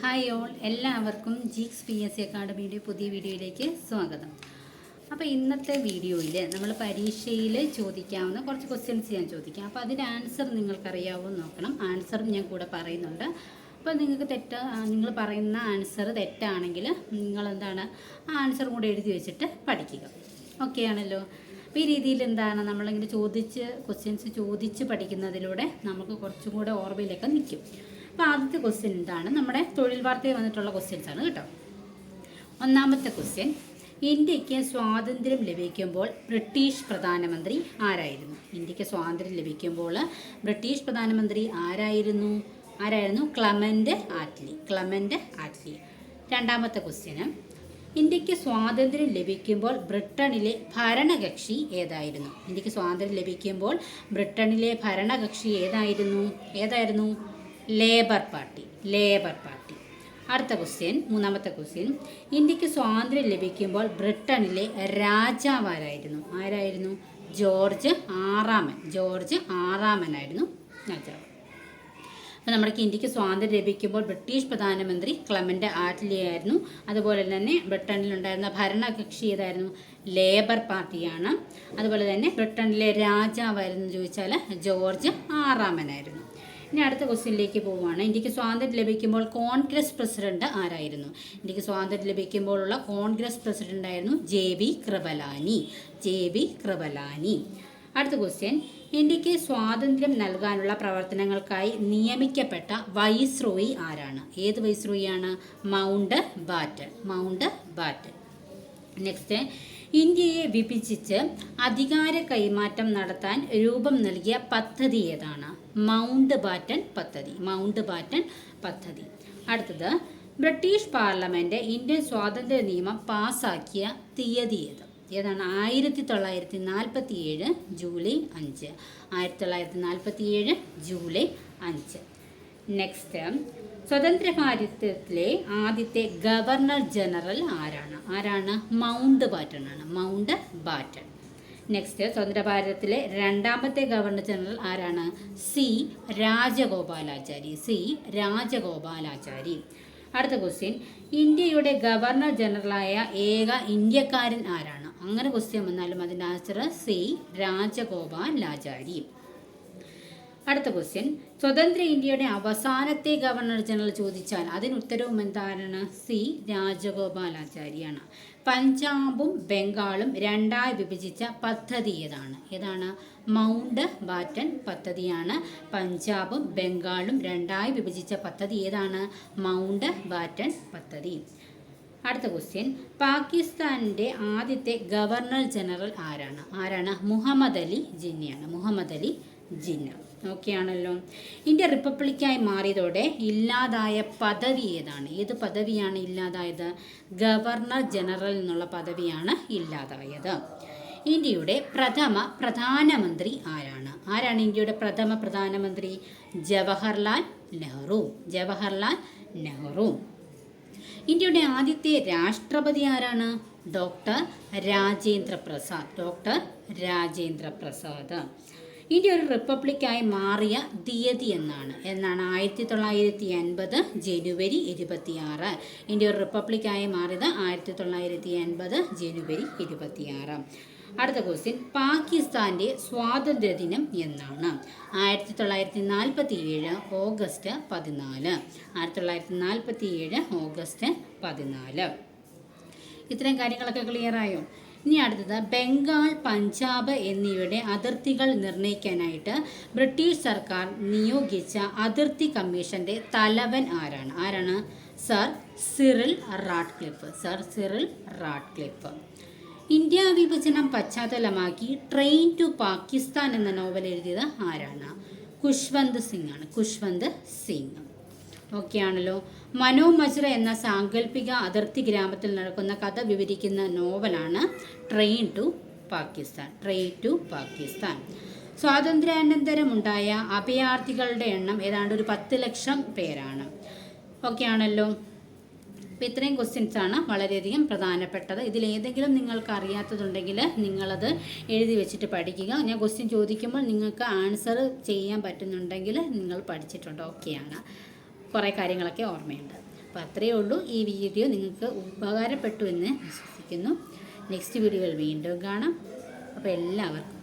Hi all എല്ലാവർക്കും Geeks P S C അക്കാഡമിയുടെ പുതിയ വീഡിയോയിലേക്ക് സ്വാഗതം. അപ്പോൾ ഇന്നത്തെ വീഡിയോയിൽ നമ്മൾ പരീക്ഷയിൽ ചോദിക്കാവുന്ന കുറച്ച് ക്വസ്റ്റ്യൻസ് ഞാൻ ചോദിക്കാം. അപ്പോൾ അതിന്റെ ആൻസർ നിങ്ങൾക്കറിയാവോ എന്ന് നോക്കണം. ആൻസറും ഞാൻ കൂടെ പറയുന്നുണ്ട്. അപ്പോൾ നിങ്ങൾക്ക് തെറ്റ നിങ്ങൾ പറയുന്ന ആൻസർ തെറ്റാണെങ്കിൽ നിങ്ങളെന്താണ് ആ ആൻസറും കൂടെ എഴുതി വെച്ചിട്ട് പഠിക്കുക. ഓക്കെ ആണല്ലോ? അപ്പോൾ ഈ രീതിയിൽ എന്താണ് നമ്മളിങ്ങനെ ചോദിച്ച് ക്വസ്റ്റ്യൻസ് ചോദിച്ച് പഠിക്കുന്നതിലൂടെ നമുക്ക് കുറച്ചും കൂടെ ഓർമ്മയിലൊക്കെ നിൽക്കും. അപ്പോൾ ആദ്യത്തെ ക്വസ്റ്റ്യൻ എന്താണ്? നമ്മുടെ തൊഴിൽ വാർത്തയിൽ വന്നിട്ടുള്ള ക്വസ്റ്റ്യൻസ് ആണ് കേട്ടോ. ഒന്നാമത്തെ ക്വസ്റ്റ്യൻ ഇന്ത്യയ്ക്ക് സ്വാതന്ത്ര്യം ലഭിക്കുമ്പോൾ ബ്രിട്ടീഷ് പ്രധാനമന്ത്രി ആരായിരുന്നു? ഇന്ത്യയ്ക്ക് സ്വാതന്ത്ര്യം ലഭിക്കുമ്പോൾ ബ്രിട്ടീഷ് പ്രധാനമന്ത്രി ആരായിരുന്നു? ആരായിരുന്നു? Clement Attlee Clement Attlee. രണ്ടാമത്തെ ക്വസ്റ്റ്യന് ഇന്ത്യയ്ക്ക് സ്വാതന്ത്ര്യം ലഭിക്കുമ്പോൾ ബ്രിട്ടനിലെ ഭരണകക്ഷി ഏതായിരുന്നു? ഇന്ത്യയ്ക്ക് സ്വാതന്ത്ര്യം ലഭിക്കുമ്പോൾ ബ്രിട്ടനിലെ ഭരണകക്ഷി ഏതായിരുന്നു? ഏതായിരുന്നു? Labour party Labour party. അടുത്ത ക്വസ്റ്റ്യൻ മൂന്നാമത്തെ ക്വസ്റ്റ്യൻ ഇന്ത്യയ്ക്ക് സ്വാതന്ത്ര്യം ലഭിക്കുമ്പോൾ ബ്രിട്ടനിലെ രാജാവാരായിരുന്നു. ആരായിരുന്നു? ജോർജ് ആറാമൻ ജോർജ് ആറാമനായിരുന്നു രാജാവ്. അപ്പോൾ നമ്മുടെ ഇന്ത്യയ്ക്ക് സ്വാതന്ത്ര്യം ലഭിക്കുമ്പോൾ ബ്രിട്ടീഷ് പ്രധാനമന്ത്രി ക്ലമന്റ് ആറ്റ്ലി ആയിരുന്നു അതുപോലെ തന്നെ ബ്രിട്ടനിലുണ്ടായിരുന്ന ഭരണകക്ഷി ഏതായിരുന്നു? ലേബർ പാർട്ടിയാണ്. അതുപോലെ തന്നെ ബ്രിട്ടനിലെ രാജാവായിരുന്നു ചോദിച്ചാൽ ജോർജ് ആറാമനായിരുന്നു. ഇനി അടുത്ത ക്വസ്റ്റ്യനിലേക്ക് പോവുകയാണ്. ഇന്ത്യയ്ക്ക് സ്വാതന്ത്ര്യം ലഭിക്കുമ്പോൾ കോൺഗ്രസ് പ്രസിഡന്റ് ആരായിരുന്നു? ഇന്ത്യയ്ക്ക് സ്വാതന്ത്ര്യം ലഭിക്കുമ്പോഴുള്ള കോൺഗ്രസ് പ്രസിഡന്റ് ആയിരുന്നു J V Kripalani. J V Kripalani. അടുത്ത ക്വസ്റ്റ്യൻ. ഇന്ത്യയ്ക്ക് സ്വാതന്ത്ര്യം നൽകാനുള്ള പ്രവർത്തനങ്ങൾക്കായി നിയമിക്കപ്പെട്ട വൈസ്രോയി ആരാണ്? ഏത് വൈസ്രോയിയാണ്? Mountbatten Mountbatten. നെക്സ്റ്റ് ഇന്ത്യയെ വിഭജിച്ച് അധികാര കൈമാറ്റം നടത്താൻ രൂപം നൽകിയ പദ്ധതി ഏതാണ്? മൗണ്ട് ബാറ്റൺ പദ്ധതി. മൗണ്ട് ബാറ്റൺ പദ്ധതി. അടുത്തത് ബ്രിട്ടീഷ് പാർലമെന്റ് ഇന്ത്യൻ സ്വാതന്ത്ര്യ നിയമം പാസാക്കിയ തീയതി ഏത്? ഏതാണ്? ആയിരത്തി തൊള്ളായിരത്തി നാൽപ്പത്തി ഏഴ് ജൂലൈ അഞ്ച്. ആയിരത്തി തൊള്ളായിരത്തി നാൽപ്പത്തി ഏഴ് ജൂലൈ അഞ്ച്. നെക്സ്റ്റ് സ്വതന്ത്ര ഭാരതത്തിലെ ആദ്യത്തെ ഗവർണർ ജനറൽ ആരാണ്? ആരാണ്? മൗണ്ട് ബാറ്റൺ ആണ്. Mountbatten. നെക്സ്റ്റ് സ്വതന്ത്ര ഭാരതത്തിലെ രണ്ടാമത്തെ ഗവർണർ ജനറൽ ആരാണ്? സി. രാജഗോപാലാചാരി. സി. രാജഗോപാലാചാരി. അടുത്ത ക്വസ്റ്റ്യൻ ഇന്ത്യയുടെ ഗവർണർ ജനറലായ ഏക ഇന്ത്യക്കാരൻ ആരാണ്? അങ്ങനെ ക്വസ്റ്റ്യൻ വന്നാലും അതിന്റെ ആൻസർ സി. രാജഗോപാലാചാരി. അടുത്ത ക്വസ്റ്റ്യൻ സ്വതന്ത്ര ഇന്ത്യയുടെ അവസാനത്തെ ഗവർണർ ജനറൽ ചോദിച്ചാൽ അതിന് ഉത്തരവും എന്താണ്? സി രാജഗോപാലാചാരിയാണ്. പഞ്ചാബും ബംഗാളും രണ്ടായി വിഭജിച്ച പദ്ധതി ഏതാണ്? ഏതാണ്? മൗണ്ട് ബാറ്റൻ പദ്ധതിയാണ്. പഞ്ചാബും ബംഗാളും രണ്ടായി വിഭജിച്ച പദ്ധതി ഏതാണ്? മൗണ്ട് ബാറ്റൻ പദ്ധതി. അടുത്ത ക്വസ്റ്റ്യൻ പാകിസ്ഥാനിന്റെ ആദ്യത്തെ ഗവർണർ ജനറൽ ആരാണ്? ആരാണ്? മുഹമ്മദ് അലി ജിന്നയാണ്. മുഹമ്മദ് അലി ജിന്ന. ഓക്കെ ആണല്ലോ ഇന്ത്യ റിപ്പബ്ലിക്കായി മാറിയതോടെ ഇല്ലാതായ പദവി ഏതാണ്? ഏത് പദവിയാണ് ഇല്ലാതായത്? ഗവർണർ ജനറൽ എന്നുള്ള പദവിയാണ് ഇല്ലാതായത്. ഇന്ത്യയുടെ പ്രഥമ പ്രധാനമന്ത്രി ആരാണ്? ആരാണ് ഇന്ത്യയുടെ പ്രഥമ പ്രധാനമന്ത്രി? ജവഹർലാൽ നെഹ്റു. ജവഹർലാൽ നെഹ്റു. ഇന്ത്യയുടെ ആദ്യത്തെ രാഷ്ട്രപതി ആരാണ്? Doctor Rajendra Prasad. Doctor Rajendra Prasad. India ഒരു റിപ്പബ്ലിക്കായി മാറിയ തീയതി എന്നാണ്. എന്നാണ് ആയിരത്തി തൊള്ളായിരത്തി അൻപത് ജനുവരി ഇരുപത്തിയാറ്. ഇന്ത്യ ഒരു റിപ്പബ്ലിക്കായി മാറിയത് ആയിരത്തി തൊള്ളായിരത്തി അൻപത് ജനുവരി ഇരുപത്തിയാറ്. അടുത്ത ക്വസ്റ്റ്യൻ പാകിസ്ഥാന്റെ സ്വാതന്ത്ര്യ ദിനം എന്നാണ്. ആയിരത്തി തൊള്ളായിരത്തി നാൽപ്പത്തി ഏഴ് ഓഗസ്റ്റ് പതിനാല്. ആയിരത്തി തൊള്ളായിരത്തി നാൽപ്പത്തി ഏഴ് ഓഗസ്റ്റ് പതിനാല്. ഇത്രയും കാര്യങ്ങളൊക്കെ ക്ലിയറായോ ഇനി അടുത്തത് ബംഗാൾ പഞ്ചാബ് എന്നിവയുടെ അതിർത്തികൾ നിർണയിക്കാനായിട്ട് ബ്രിട്ടീഷ് സർക്കാർ നിയോഗിച്ച അതിർത്തി കമ്മീഷന്റെ തലവൻ ആരാണ്? ആരാണ്? Sir Cyril Radcliffe. Sir Cyril Radcliffe. India വിഭജനം പശ്ചാത്തലമാക്കി ട്രെയിൻ ടു പാകിസ്ഥാൻ എന്ന നോവൽ എഴുതിയത് ആരാണ്? കുഷ്വന്ത് സിംഗ് ആണ്. കുഷ്വന്ത് സിംഗ്. ഓക്കെ മനോമജ്ര മനോ എന്ന സാങ്കല്പിക അതിർത്തി ഗ്രാമത്തിൽ നടക്കുന്ന കഥ വിവരിക്കുന്ന നോവലാണ് train to Pakistan train to Pakistan. സ്വാതന്ത്ര്യാനന്തരം ഉണ്ടായ അഭയാർത്ഥികളുടെ എണ്ണം ഏതാണ്ട് ഒരു പത്ത് ലക്ഷം പേരാണ്. ഓക്കെ ആണല്ലോ. അപ്പോൾ ഇത്രയും ക്വസ്റ്റ്യൻസ് ആണ് വളരെയധികം പ്രധാനപ്പെട്ടത്. ഇതിലേതെങ്കിലും നിങ്ങൾക്ക് അറിയാത്തതുണ്ടെങ്കിൽ നിങ്ങളത് എഴുതി വെച്ചിട്ട് പഠിക്കുക. ഞാൻ ക്വസ്റ്റ്യൻ ചോദിക്കുമ്പോൾ നിങ്ങൾക്ക് ആൻസർ ചെയ്യാൻ പറ്റുന്നുണ്ടെങ്കിൽ നിങ്ങൾ പഠിച്ചിട്ടുണ്ട്. ഓക്കെയാണ് കുറേ കാര്യങ്ങളൊക്കെ ഓർമ്മയുണ്ട്. അപ്പോൾ അത്രയേ ഉള്ളൂ. ഈ വീഡിയോ നിങ്ങൾക്ക് ഉപകാരപ്പെട്ടു എന്ന് വിശ്വസിക്കുന്നു നെക്സ്റ്റ് വീഡിയോയിൽ വീണ്ടും കാണാം. അപ്പോൾ എല്ലാവർക്കും